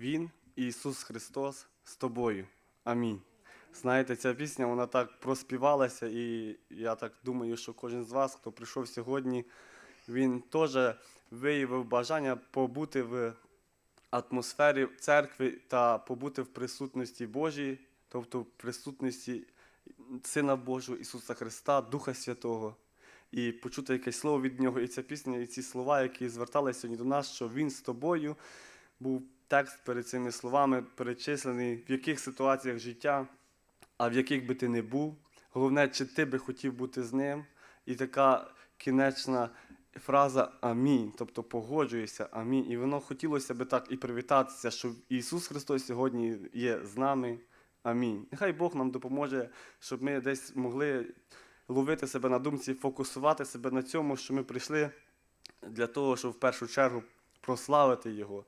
Він, Ісус Христос, з тобою. Амінь. Знаєте, ця пісня вона так проспівалася, і я так думаю, що кожен з вас, хто прийшов сьогодні, він теж виявив бажання побути в атмосфері церкви та побути в присутності Божій, тобто в присутності Сина Божого Ісуса Христа, Духа Святого, і почути якесь слово від Нього. І ця пісня, і ці слова, які зверталися сьогодні до нас, що Він з тобою, був текст перед цими словами перечислений, в яких ситуаціях життя, а в яких би ти не був. Головне, чи ти би хотів бути з ним. І така кінечна фраза Амінь, тобто погоджуєшся, амінь. І воно хотілося би так і привітатися, що Ісус Христос сьогодні є з нами. Амінь. Нехай Бог нам допоможе, щоб ми десь могли ловити себе на думці, фокусувати себе на цьому, що ми прийшли для того, щоб в першу чергу прославити Його,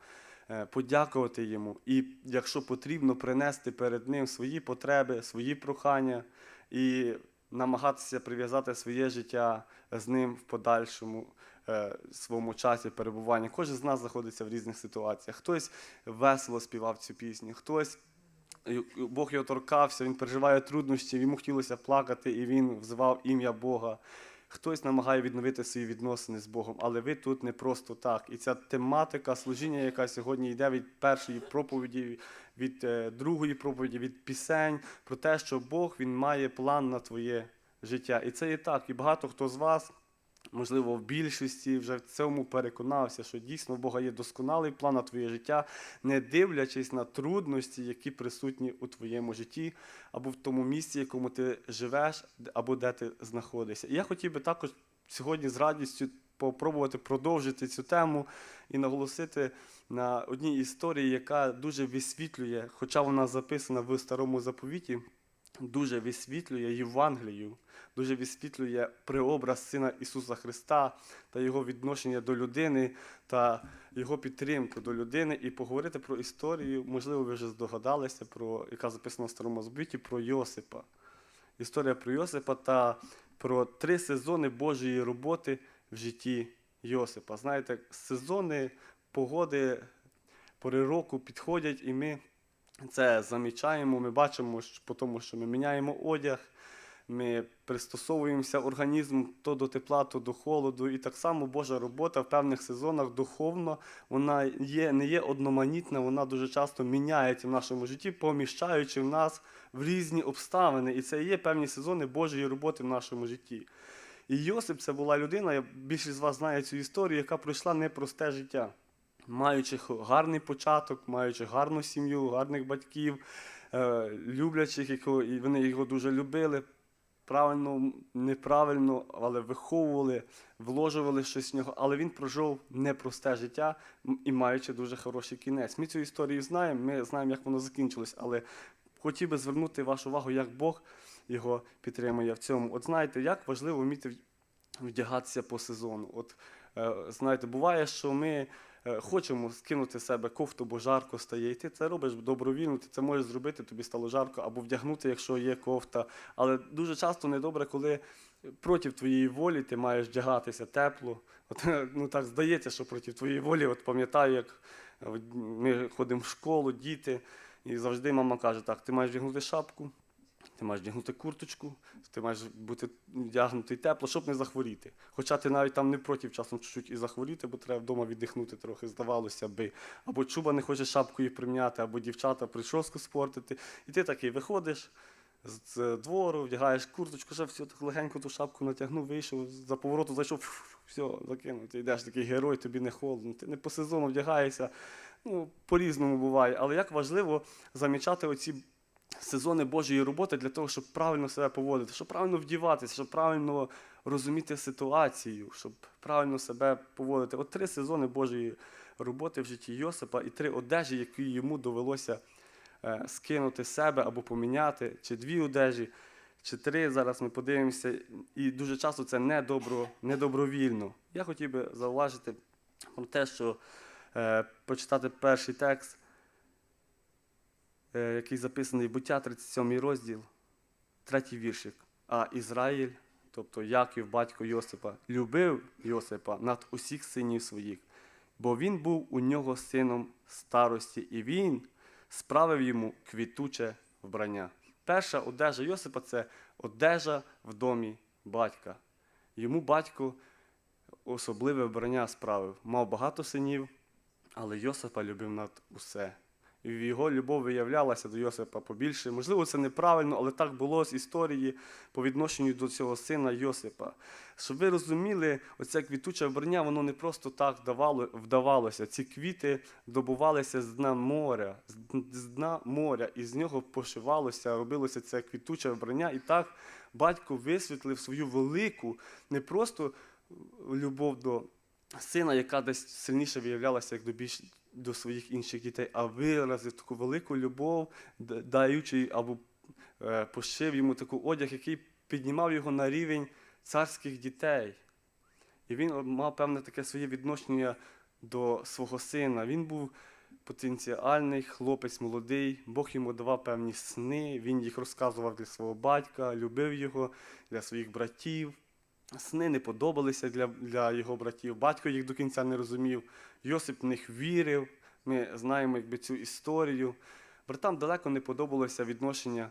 подякувати Йому. І, якщо потрібно, принести перед Ним свої потреби, свої прохання і намагатися прив'язати своє життя з ним в подальшому е, своєму часі перебування. Кожен з нас знаходиться в різних ситуаціях. Хтось весело співав цю пісню, хтось Бог його торкався, він переживає труднощі, йому хотілося плакати, і він взивав ім'я Бога. Хтось намагає відновити свої відносини з Богом, але ви тут не просто так. І ця тематика служіння, яка сьогодні йде від першої проповіді, від е, другої проповіді, від пісень, про те, що Бог він має план на твоє життя. І це є так. І багато хто з вас, можливо, в більшості вже в цьому переконався, що дійсно в Бога є досконалий план на твоє життя, не дивлячись на трудності, які присутні у твоєму житті, або в тому місці, якому ти живеш, або де ти знаходишся. І я хотів би також сьогодні з радістю попробувати продовжити цю тему і наголосити на одній історії, яка дуже висвітлює, хоча вона записана в старому заповіті, дуже висвітлює Євангелію, дуже висвітлює преобраз Сина Ісуса Христа та Його відношення до людини та Його підтримку до людини, і поговорити про історію, можливо, ви вже здогадалися, про, яка записана в старому заповіті, про Йосипа. Історія про Йосипа та про три сезони Божої роботи в житті Йосипа. Знаєте, сезони погоди, пори року підходять, і ми це замічаємо. Ми бачимо що- тому, що ми міняємо одяг, ми пристосовуємося організм то до тепла, то до холоду. І так само Божа робота в певних сезонах духовно вона є, не є одноманітна, вона дуже часто міняється в нашому житті, поміщаючи в нас в різні обставини. І це є певні сезони Божої роботи в нашому житті. І Йосип це була людина, більшість з вас знає цю історію, яка пройшла непросте життя. Маючи гарний початок, маючи гарну сім'ю, гарних батьків, е, люблячих, якого, і вони його дуже любили, правильно, неправильно, але виховували, вложували щось в нього. Але він прожив непросте життя і маючи дуже хороший кінець. Ми цю історію знаємо, ми знаємо, як воно закінчилось, але хотів би звернути вашу увагу, як Бог його підтримує в цьому. От знаєте, як важливо вміти вдягатися по сезону. От е, знаєте, буває, що ми хочемо скинути з себе кофту, бо жарко стає. І ти це робиш добровільно, ти це можеш зробити, тобі стало жарко, або вдягнути, якщо є кофта. Але дуже часто недобре, коли проти твоєї волі ти маєш вдягатися тепло. От, ну так здається, що проти твоєї волі, от пам'ятаю, як е, ми ходимо в школу, діти, і завжди мама каже: так, ти маєш вдягнути шапку. Ти маєш вдягнути курточку, ти маєш бути вдягнутий тепло, щоб не захворіти. Хоча ти навіть там не проти часом чуть-чуть і захворіти, бо треба вдома віддихнути трохи, здавалося би. Або чуба не хоче шапкою прим'яти, або дівчата прическу спортити. І ти такий виходиш з двору, вдягаєш курточку, ще все, так легенько ту шапку натягнув, вийшов, за повороту зайшов, все, закинув. Ти йдеш такий герой, тобі не холодно. Ти не по сезону вдягаєшся. Ну, по-різному буває. Але як важливо замічати оці сезони Божої роботи для того, щоб правильно себе поводити, щоб правильно вдіватися, щоб правильно розуміти ситуацію, щоб правильно себе поводити. От три сезони Божої роботи в житті Йосипа і три одежі, які йому довелося е, скинути себе або поміняти, чи дві одежі, чи три. Зараз ми подивимося. І дуже часто це недобро, недобровільно. Я хотів би зауважити про те, що е, почитати перший текст який записаний в буття 37 розділ, третій віршик. А Ізраїль, тобто Яків, батько Йосипа, любив Йосипа над усіх синів своїх, бо він був у нього сином старості, і він справив йому квітуче вбрання. Перша одежа Йосипа це одежа в домі батька. Йому батько особливе вбрання справив. Мав багато синів, але Йосипа любив над усе. Його любов виявлялася до Йосипа побільше. Можливо, це неправильно, але так було з історії по відношенню до цього сина Йосипа. Щоб ви розуміли, оце квітуче вбрання, воно не просто так давало, вдавалося. Ці квіти добувалися з дна моря, з дна моря, і з нього пошивалося, робилося це квітуче вбрання. І так батько висвітлив свою велику, не просто любов до сина, яка десь сильніше виявлялася як до більш до своїх інших дітей, а виразив таку велику любов, даючи або е, пошив йому таку одяг, який піднімав його на рівень царських дітей. І він мав певне таке своє відношення до свого сина. Він був потенціальний хлопець молодий, Бог йому давав певні сни, він їх розказував для свого батька, любив його, для своїх братів. Сни не подобалися для, для його братів, батько їх до кінця не розумів, Йосип в них вірив. Ми знаємо якби, цю історію. Братам далеко не подобалося відношення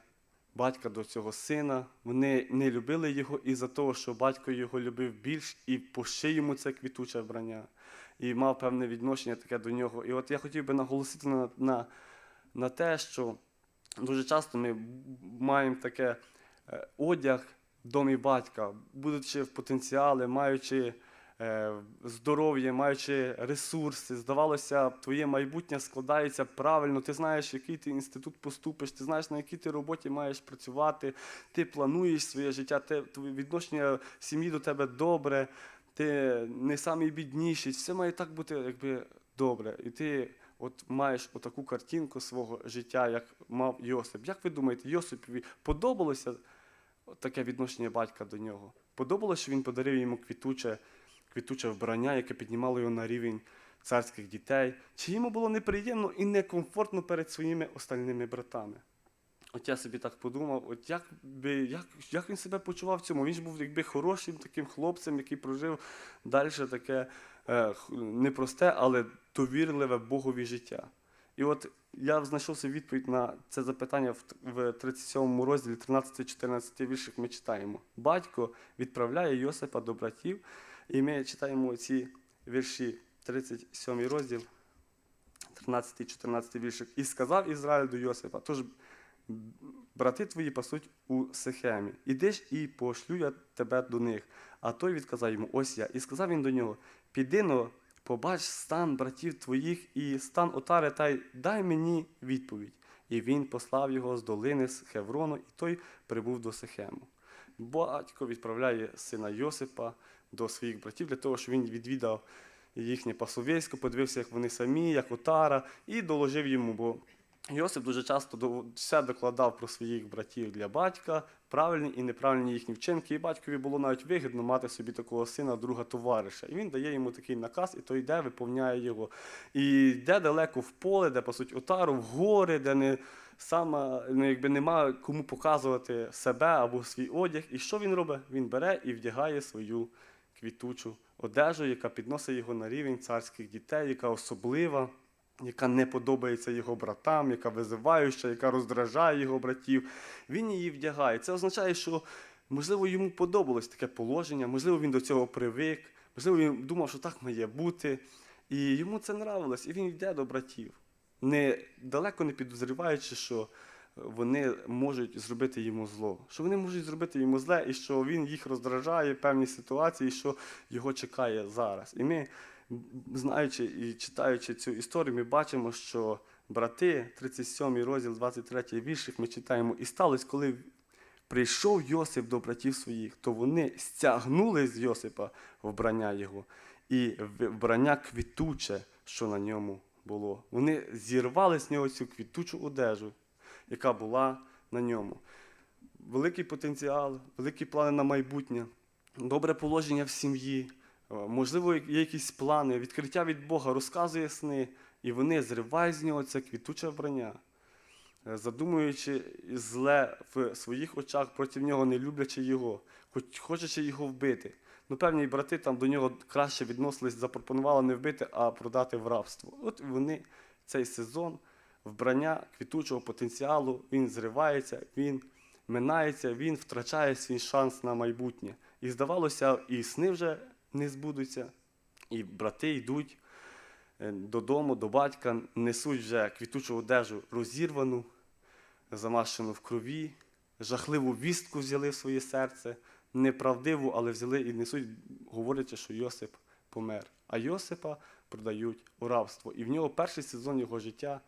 батька до цього сина. Вони не любили його із-за того, що батько його любив більш і пошив йому це квітуче вбрання. І мав певне відношення таке до нього. І от я хотів би наголосити на, на, на те, що дуже часто ми маємо таке е, одяг домі батька, будучи в потенціалі, маючи е, здоров'я, маючи ресурси, здавалося, твоє майбутнє складається правильно. Ти знаєш, який ти інститут поступиш, ти знаєш, на якій ти роботі маєш працювати, ти плануєш своє життя, твоє відношення сім'ї до тебе добре, ти не самий бідніший. Все має так бути, якби добре. І ти от маєш отаку картинку свого життя, як мав Йосип. Як ви думаєте, Йосипові подобалося таке відношення батька до нього? Подобалося, що він подарив йому квітуче, квітуче вбрання, яке піднімало його на рівень царських дітей? Чи йому було неприємно і некомфортно перед своїми остальними братами? От я собі так подумав, от як, би, як, як він себе почував в цьому? Він ж був якби хорошим таким хлопцем, який прожив далі таке е, непросте, але довірливе Богові життя. І от я знайшов собі відповідь на це запитання в, в 37 розділі 13-14 віршах ми читаємо. Батько відправляє Йосипа до братів, і ми читаємо ці вірші 37 розділ, 13-14 віршик. І сказав Ізраїль до Йосипа, тож брати твої пасуть у Сихемі. Іди ж і пошлю я тебе до них. А той відказав йому, ось я. І сказав він до нього: піди но, побач стан братів твоїх і стан отари, та й дай мені відповідь. І він послав його з долини з Хеврону, і той прибув до Сихему. Батько відправляє сина Йосипа до своїх братів для того, щоб він відвідав їхнє пасовисько, подивився, як вони самі, як отара, і доложив йому, бо Йосип дуже часто все докладав про своїх братів для батька, правильні і неправильні їхні вчинки. І батькові було навіть вигідно мати собі такого сина, друга товариша. І він дає йому такий наказ, і той йде, виповняє його. І йде далеко в поле, де пасуть отару, в гори, де не саме ну, якби немає кому показувати себе або свій одяг. І що він робить? Він бере і вдягає свою квітучу одежу, яка підносить його на рівень царських дітей, яка особлива яка не подобається його братам, яка визиваюча, яка роздражає його братів. Він її вдягає. Це означає, що, можливо, йому подобалось таке положення, можливо, він до цього привик, можливо, він думав, що так має бути. І йому це нравилось, і він йде до братів, не, далеко не підозріваючи, що вони можуть зробити йому зло, що вони можуть зробити йому зле, і що він їх роздражає в певній ситуації, що його чекає зараз. І ми, знаючи і читаючи цю історію, ми бачимо, що брати, 37 розділ, 23 віршик, ми читаємо, і сталося, коли прийшов Йосип до братів своїх, то вони стягнули з Йосипа вбрання його, і вбрання квітуче, що на ньому було. Вони зірвали з нього цю квітучу одежу, яка була на ньому. Великий потенціал, великі плани на майбутнє, добре положення в сім'ї, можливо, є якісь плани, відкриття від Бога, розказує сни, і вони зривають з нього це квітуче вбрання, е, задумуючи зле в своїх очах проти нього, не люблячи його, хоч хочучи його вбити. Ну, певні брати там до нього краще відносились, запропонували не вбити, а продати в рабство. От вони цей сезон вбрання квітучого потенціалу, він зривається, він минається, він втрачає свій шанс на майбутнє. І здавалося, і сни вже не збудуться, і брати йдуть е, додому, до батька, несуть вже квітучу одежу розірвану, замащену в крові, жахливу вістку взяли в своє серце, неправдиву, але взяли і несуть, говорячи, що Йосип помер. А Йосипа продають у рабство. І в нього перший сезон його життя,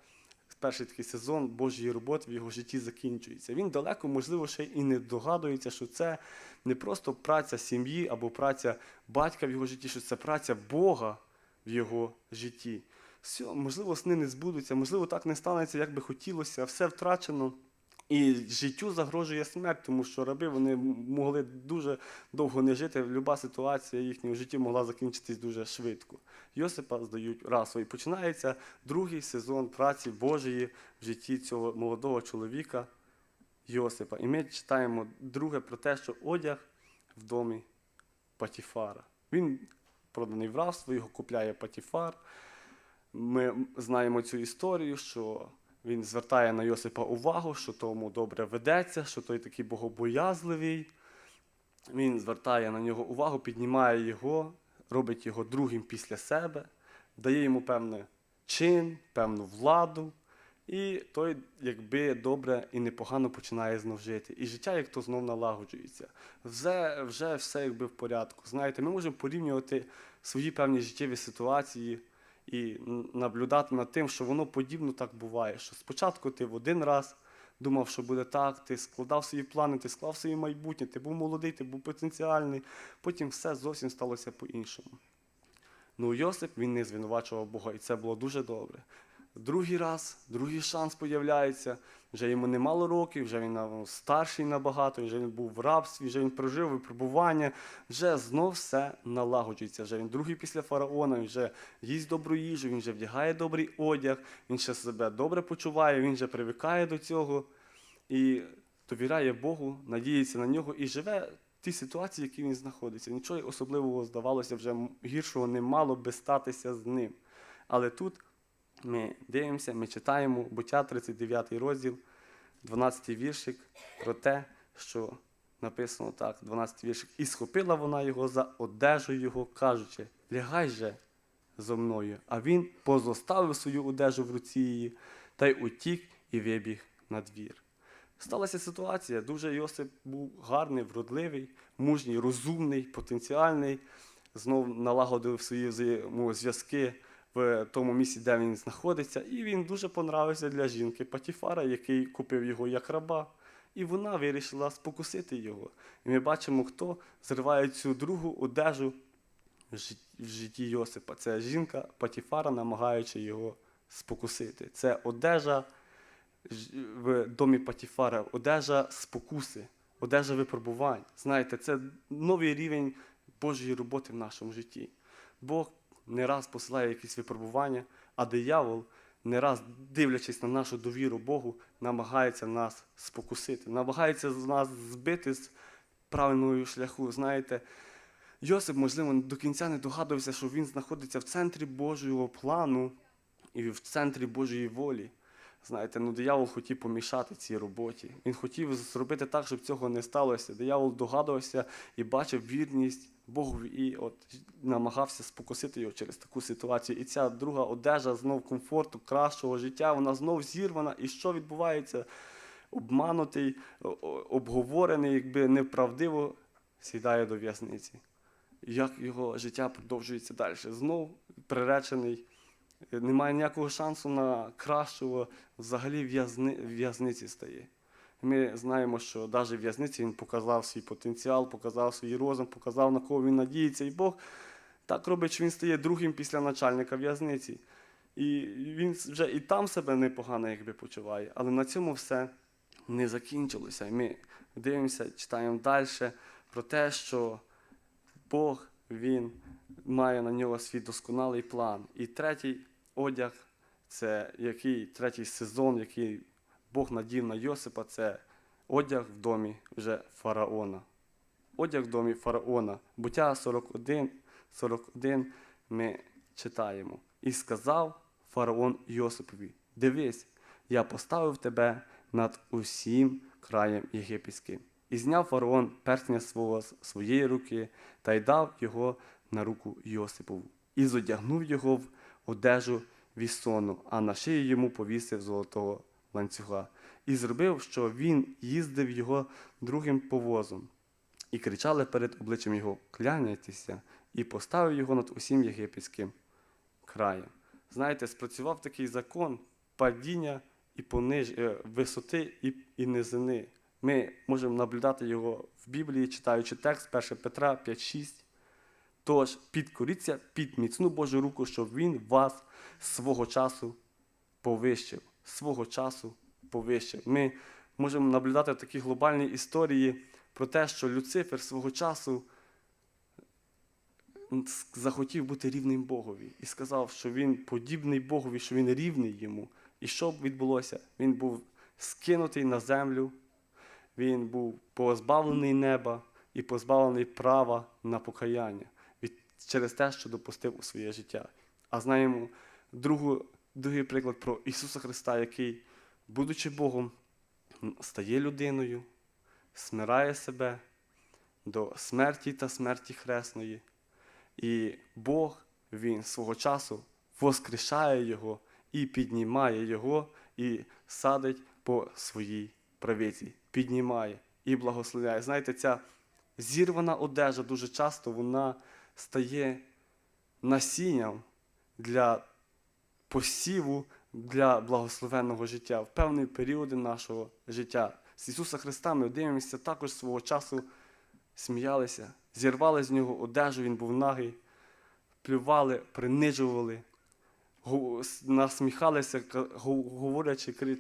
перший такий сезон Божої роботи в його житті закінчується. Він далеко, можливо, ще і не догадується, що це не просто праця сім'ї або праця батька в його житті, що це праця Бога в його житті. Все, можливо, сни не збудуться, можливо, так не станеться, як би хотілося, все втрачено. І життю загрожує смерть, тому що раби вони могли дуже довго не жити. Люба ситуація їхнього житті могла закінчитись дуже швидко. Йосипа здають расово. І починається другий сезон праці Божої в житті цього молодого чоловіка Йосипа. І ми читаємо друге про те, що одяг в домі Патіфара. Він проданий в рабство, його купляє Патіфар. Ми знаємо цю історію, що він звертає на Йосипа увагу, що тому добре ведеться, що той такий богобоязливий. Він звертає на нього увагу, піднімає його, робить його другим після себе, дає йому певний чин, певну владу. І той, якби добре і непогано починає знов жити. І життя, як то знов налагоджується. Вже, вже все якби в порядку. Знаєте, ми можемо порівнювати свої певні життєві ситуації і наблюдати над тим, що воно подібно так буває. Що спочатку ти в один раз думав, що буде так, ти складав свої плани, ти склав своє майбутнє, ти був молодий, ти був потенціальний, потім все зовсім сталося по-іншому. Ну, Йосип він не звинувачував Бога, і це було дуже добре. Другий раз, другий шанс появляється. Вже йому немало років, вже він ну, старший набагато, вже він був в рабстві, вже він прожив випробування, вже знов все налагоджується. Вже він другий після фараона, він вже їсть добру їжу, він вже вдягає добрий одяг, він ще себе добре почуває, він вже привикає до цього і довіряє Богу, надіється на нього і живе в тій ситуації, в якій він знаходиться. Нічого особливого, здавалося, вже гіршого не мало би статися з ним. Але тут ми дивимося, ми читаємо буття 39 розділ, 12 віршик про те, що написано так, 12 віршик. І схопила вона його за одежу його, кажучи, лягай же зо мною. А він позоставив свою одежу в руці її та й утік і вибіг на двір. Сталася ситуація. Дуже Йосип був гарний, вродливий, мужній, розумний, потенціальний. Знов налагодив свої зв'язки в тому місці, де він знаходиться. І він дуже понравився для жінки Патіфара, який купив його як раба. І вона вирішила спокусити його. І ми бачимо, хто зриває цю другу одежу в житті Йосипа. Це жінка Патіфара, намагаючи його спокусити. Це одежа в домі Патіфара, одежа спокуси, одежа випробувань. Знаєте, це новий рівень Божої роботи в нашому житті. Бог не раз посилає якісь випробування, а диявол, не раз дивлячись на нашу довіру Богу, намагається нас спокусити, намагається нас збити з правильного шляху. Знаєте, Йосип, можливо, до кінця не догадувався, що він знаходиться в центрі Божого плану і в центрі Божої волі. Знаєте, ну диявол хотів помішати цій роботі. Він хотів зробити так, щоб цього не сталося. Диявол догадувався і бачив вірність Богу і от намагався спокусити його через таку ситуацію. І ця друга одежа знов комфорту, кращого життя, вона знов зірвана. І що відбувається? Обманутий, обговорений, якби неправдиво, сідає до в'язниці. Як його життя продовжується далі? Знов приречений немає ніякого шансу на кращого, взагалі в'язниці стає. Ми знаємо, що навіть в в'язниці він показав свій потенціал, показав свій розум, показав, на кого він надіється. І Бог так робить, що він стає другим після начальника в'язниці. І він вже і там себе непогано якби почуває. Але на цьому все не закінчилося. І ми дивимося, читаємо далі про те, що Бог він має на нього свій досконалий план. І третій одяг, це який третій сезон, який Бог надів на Йосипа, це одяг в домі вже фараона. одяг в домі фараона. Буття 41, 41 ми читаємо. І сказав фараон Йосипові: Дивись, я поставив тебе над усім краєм єгипетським. І зняв фараон перстня свого своєї руки та й дав його на руку Йосипову, і зодягнув його в одежу вісону, а на шиї йому повісив золотого ланцюга, і зробив, що він їздив його другим повозом, і кричали перед обличчям його кляняйтеся, і поставив його над усім єгипетським краєм. Знаєте, спрацював такий закон падіння і пониж... е, висоти і, і низини. Ми можемо наблюдати його в Біблії, читаючи текст 1 Петра 5.6. Тож підкоріться під міцну Божу руку, щоб він вас свого часу повищив. Свого часу повищив. Ми можемо наблюдати такі глобальні історії про те, що Люцифер свого часу захотів бути рівним Богові і сказав, що він подібний Богові, що він рівний йому. І що б відбулося? Він був скинутий на землю, він був позбавлений неба і позбавлений права на покаяння через те, що допустив у своє життя. А знаємо другу, другий приклад про Ісуса Христа, який, будучи Богом, стає людиною, смирає себе до смерті та смерті хресної. І Бог Він свого часу воскрешає Його і піднімає Його, і садить по своїй правиці, піднімає і благословляє. Знаєте, ця зірвана одежа дуже часто вона стає насінням для посіву для благословенного життя в певні періоди нашого життя. З Ісуса Христа ми дивимося також свого часу сміялися, зірвали з нього одежу, він був нагий, плювали, принижували, насміхалися, говорячи,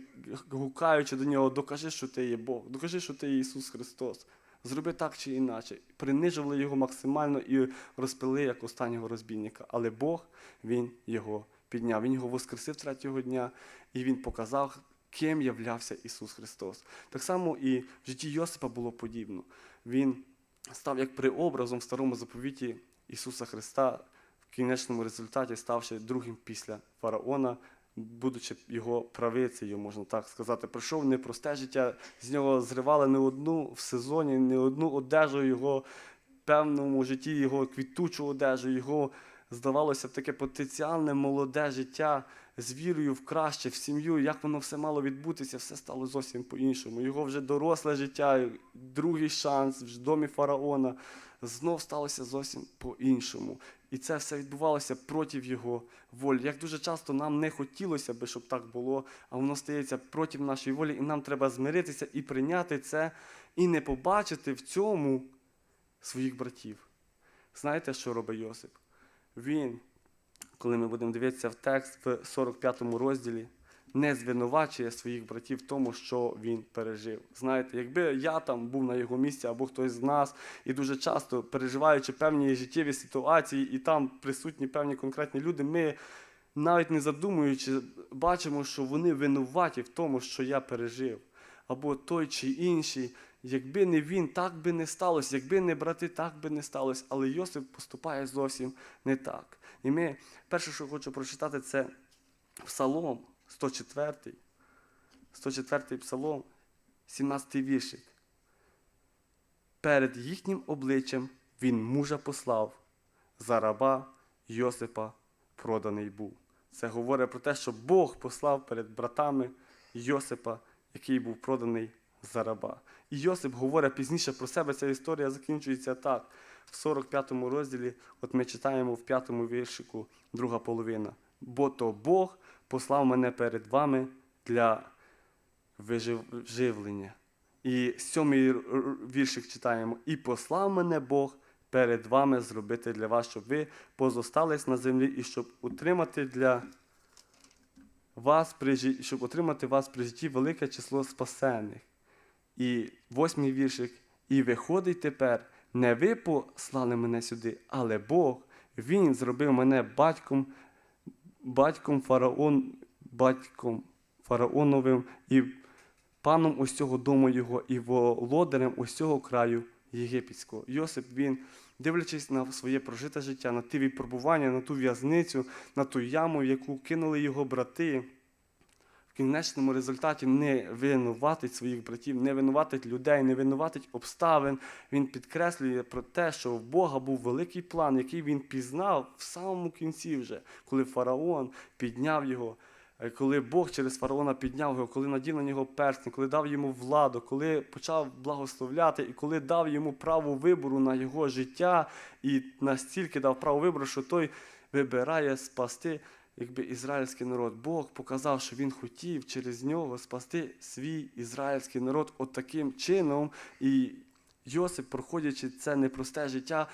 гукаючи до нього, докажи, що ти є Бог, докажи, що ти є Ісус Христос. Зроби так чи інакше. Принижували його максимально і розпили як останнього розбійника. Але Бог, Він його підняв. Він його воскресив третього дня, і Він показав, ким являвся Ісус Христос. Так само і в житті Йосипа було подібно. Він став як преобразом в старому заповіті Ісуса Христа, в кінечному результаті ставши другим після фараона, будучи його правицею, можна так сказати, пройшов непросте життя, з нього зривали не одну в сезоні, не одну одежу його певному житті, його квітучу одежу, його здавалося б таке потенціальне молоде життя з вірою в краще, в сім'ю, як воно все мало відбутися, все стало зовсім по-іншому. Його вже доросле життя, другий шанс в домі фараона знов сталося зовсім по-іншому. І це все відбувалося проти його волі. Як дуже часто нам не хотілося би, щоб так було, а воно стається проти нашої волі, і нам треба змиритися і прийняти це, і не побачити в цьому своїх братів. Знаєте, що робить Йосип? Він, коли ми будемо дивитися в текст в 45 розділі, не звинувачує своїх братів в тому, що він пережив. Знаєте, якби я там був на його місці або хтось з нас, і дуже часто переживаючи певні життєві ситуації, і там присутні певні конкретні люди, ми навіть не задумуючи, бачимо, що вони винуваті в тому, що я пережив. Або той чи інший, якби не він, так би не сталося, якби не брати, так би не сталося. Але Йосип поступає зовсім не так. І ми, перше, що хочу прочитати, це Псалом 104, 104 Псалом, 17 віршик. Перед їхнім обличчям він мужа послав, за раба Йосипа проданий був. Це говорить про те, що Бог послав перед братами Йосипа, який був проданий за раба. І Йосип говорить пізніше про себе, ця історія закінчується так. В 45-му розділі, от ми читаємо в 5-му віршику, друга половина. Бо то Бог послав мене перед вами для виживлення. І сьомий віршик читаємо. І послав мене Бог перед вами зробити для вас, щоб ви позостались на землі і щоб утримати для вас щоб отримати вас при житті велике число спасених. І восьмий віршик. І виходить тепер, не ви послали мене сюди, але Бог, Він зробив мене батьком, батьком фараон, батьком фараоновим і паном ось цього дому його, і володарем ось цього краю єгипетського. Йосип він, дивлячись на своє прожите життя, на ті випробування, на ту в'язницю, на ту яму, в яку кинули його брати. Кінечному результаті не винуватить своїх братів, не винуватить людей, не винуватить обставин. Він підкреслює про те, що в Бога був великий план, який він пізнав в самому кінці вже, коли фараон підняв його, е, коли Бог через фараона підняв його, коли надів на нього перстень, коли дав йому владу, коли почав благословляти і коли дав йому право вибору на його життя, і настільки дав право вибору, що той вибирає спасти якби ізраїльський народ. Бог показав, що він хотів через нього спасти свій ізраїльський народ от таким чином. І Йосип, проходячи це непросте життя,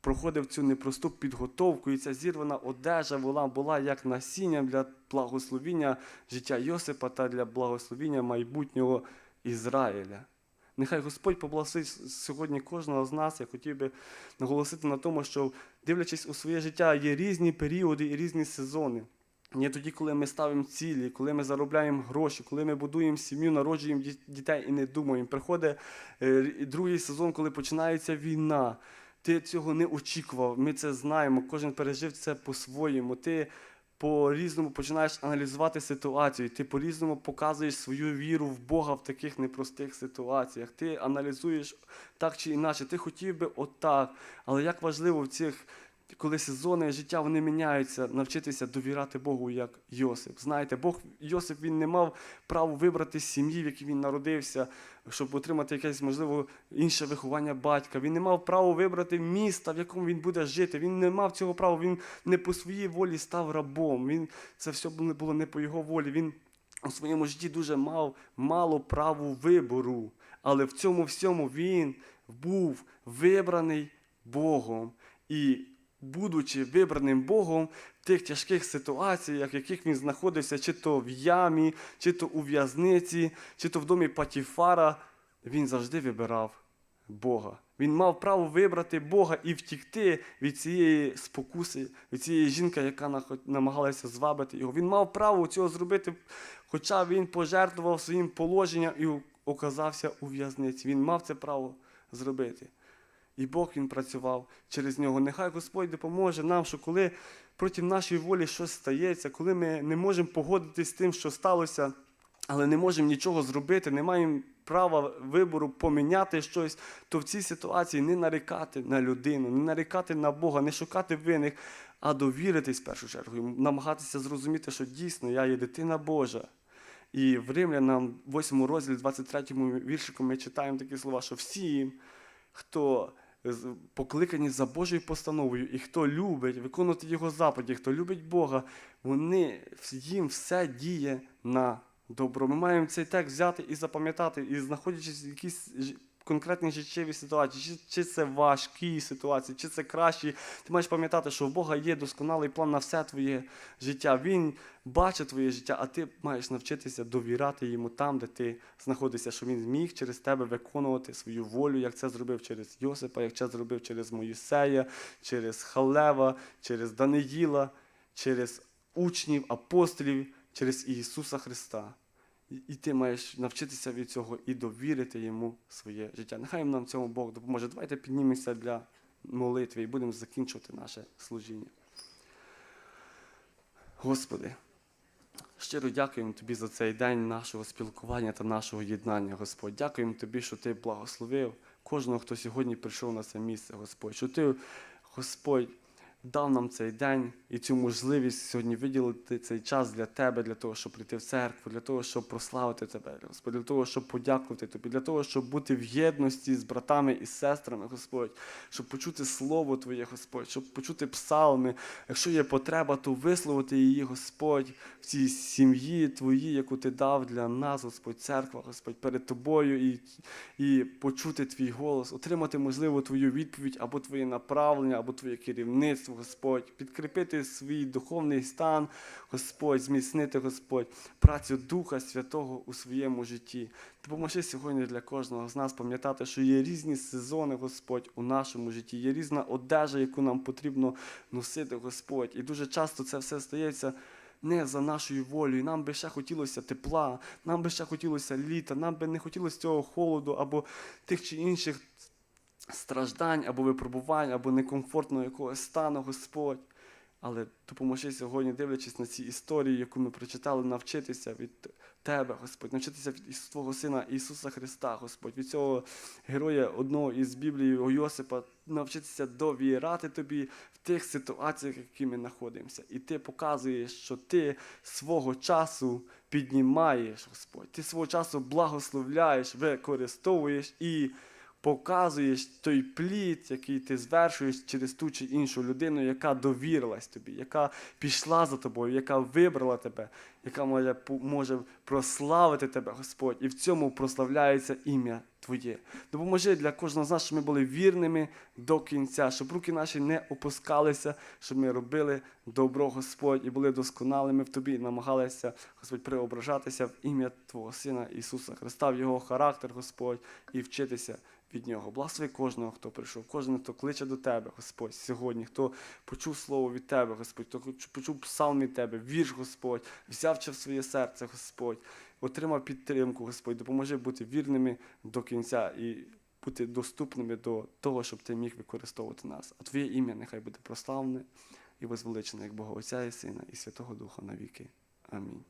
проходив цю непросту підготовку, і ця зірвана одежа вона була як насінням для благословіння життя Йосипа та для благословіння майбутнього Ізраїля. Нехай Господь поблагословить сьогодні кожного з нас. Я хотів би наголосити на тому, що дивлячись у своє життя, є різні періоди і різні сезони. Є тоді, коли ми ставимо цілі, коли ми заробляємо гроші, коли ми будуємо сім'ю, народжуємо дітей і не думаємо. Приходить е, другий сезон, коли починається війна. Ти цього не очікував, ми це знаємо, кожен пережив це по-своєму. Ти по-різному починаєш аналізувати ситуацію, ти по-різному показуєш свою віру в Бога в таких непростих ситуаціях. Ти аналізуєш так чи інакше. Ти хотів би отак. Але як важливо в цих, коли сезони життя вони міняються, навчитися довіряти Богу як Йосип. Знаєте, Бог Йосип він не мав права вибрати сім'ї, в якій він народився, щоб отримати якесь, можливо, інше виховання батька. Він не мав права вибрати міста, в якому він буде жити. Він не мав цього права. Він не по своїй волі став рабом. Він це все було не по його волі. Він у своєму житті дуже мав мало праву вибору. Але в цьому всьому він був вибраний Богом. І будучи вибраним Богом в тих тяжких ситуаціях, в яких він знаходився, чи то в ямі, чи то у в'язниці, чи то в домі Патіфара, він завжди вибирав Бога. Він мав право вибрати Бога і втікти від цієї спокуси, від цієї жінки, яка намагалася звабити його. Він мав право цього зробити, хоча він пожертвував своїм положенням і оказався у в'язниці. Він мав це право зробити. І Бог він працював через нього. Нехай Господь допоможе нам, що коли проти нашої волі щось стається, коли ми не можемо погодитись з тим, що сталося, але не можемо нічого зробити, не маємо права вибору поміняти щось, то в цій ситуації не нарікати на людину, не нарікати на Бога, не шукати винних, а довіритись в першу чергу, намагатися зрозуміти, що дійсно я є дитина Божа. І в Римлянам, 8 розділі, 23 віршику, ми читаємо такі слова, що всім, хто покликані за Божою постановою, і хто любить виконувати Його заповіді, хто любить Бога, вони їм все діє на добро. Ми маємо цей текст взяти і запам'ятати, і знаходячись в якійсь конкретній життєвій ситуації, чи, чи це важкі ситуації, чи це кращі, ти маєш пам'ятати, що в Бога є досконалий план на все твоє життя. Він бачить твоє життя, а ти маєш навчитися довіряти йому там, де ти знаходишся, що він зміг через тебе виконувати свою волю, як це зробив через Йосипа, як це зробив через Моїсея, через Халева, через Даниїла, через учнів, апостолів, через Ісуса Христа. І- ти маєш навчитися від цього і довірити йому своє життя. Нехай нам цьому Бог допоможе. Давайте піднімемося для молитви і будемо закінчувати наше служіння. Господи, щиро дякуємо Тобі за цей день нашого спілкування та нашого єднання, Господь. Дякуємо Тобі, що Ти благословив кожного, хто сьогодні прийшов на це місце, Господь. Що Ти, Господь, дав нам цей день і цю можливість сьогодні виділити цей час для Тебе, для того, щоб прийти в церкву, для того, щоб прославити Тебе, Господь, для того, щоб подякувати Тобі, для того, щоб бути в єдності з братами і сестрами, Господь, щоб почути Слово Твоє, Господь, щоб почути псалми. Якщо є потреба, то висловити її, Господь, в цій сім'ї Твоїй, яку Ти дав для нас, Господь, церква, Господь, перед Тобою, і, і почути Твій голос, отримати, можливо, Твою відповідь або Твоє направлення, або Твоє керівництво, Господь, підкріпити свій духовний стан, Господь, зміцнити, Господь, працю Духа Святого у своєму житті. Допоможи сьогодні для кожного з нас пам'ятати, що є різні сезони, Господь, у нашому житті, є різна одежа, яку нам потрібно носити, Господь. І дуже часто це все стається. Не за нашою волею. Нам би ще хотілося тепла, нам би ще хотілося літа, нам би не хотілося цього холоду або тих чи інших страждань або випробувань, або некомфортного якогось стану, Господь. Але допоможи сьогодні, дивлячись на ці історії, яку ми прочитали, навчитися від Тебе, Господь, навчитися від Твого Сина Ісуса Христа, Господь, від цього героя одного із Біблії Йосипа, навчитися довіряти Тобі в тих ситуаціях, в які ми знаходимося. І Ти показуєш, що Ти свого часу піднімаєш, Господь. Ти свого часу благословляєш, використовуєш і показуєш той плід, який ти звершуєш через ту чи іншу людину, яка довірилась тобі, яка пішла за тобою, яка вибрала тебе, яка може, може прославити тебе, Господь. І в цьому прославляється ім'я Твоє. Допоможи для кожного з нас, щоб ми були вірними до кінця, щоб руки наші не опускалися, щоб ми робили добро, Господь, і були досконалими в Тобі, і намагалися, Господь, преображатися в ім'я Твого Сина Ісуса Христа, в Його характер, Господь, і вчитися від Нього. Благослови кожного, хто прийшов, кожен, хто кличе до Тебе, Господь, сьогодні, хто почув слово від Тебе, Господь, хто почув псалм від Тебе, вірш, Господь, взяв в своє серце, Господь, отримав підтримку, Господь, допоможи бути вірними до кінця і бути доступними до того, щоб ти міг використовувати нас. А Твоє ім'я нехай буде прославлене і возвеличене, як Бога Отця і Сина, і Святого Духа навіки. Амінь.